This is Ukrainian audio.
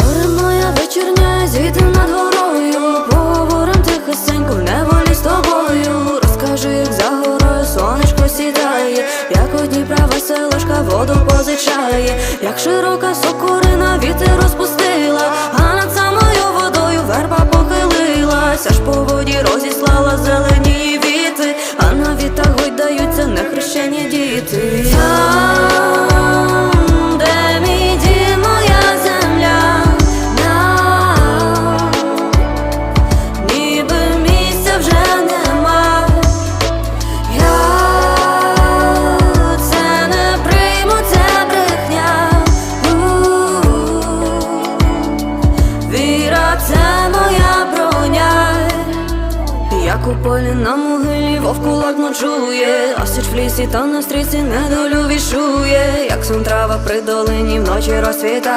Зоре моя вечірня, зійди над горою, поговорим тихесенько в неволі з тобою. Розкажи, як за горою сонечко сідає, як у Дніпра веселочка воду позичає, як широка сокорина вітер розпустила, а над самою водою верба похилилась, аж по воді розіслала зелені віти, а на вітах гойдаються нехрещені діти. Як у полі на могилі вовку ладно чує, а в лісі та на стрісі недолю вішує, як сон трава при долині вночі розсвіта.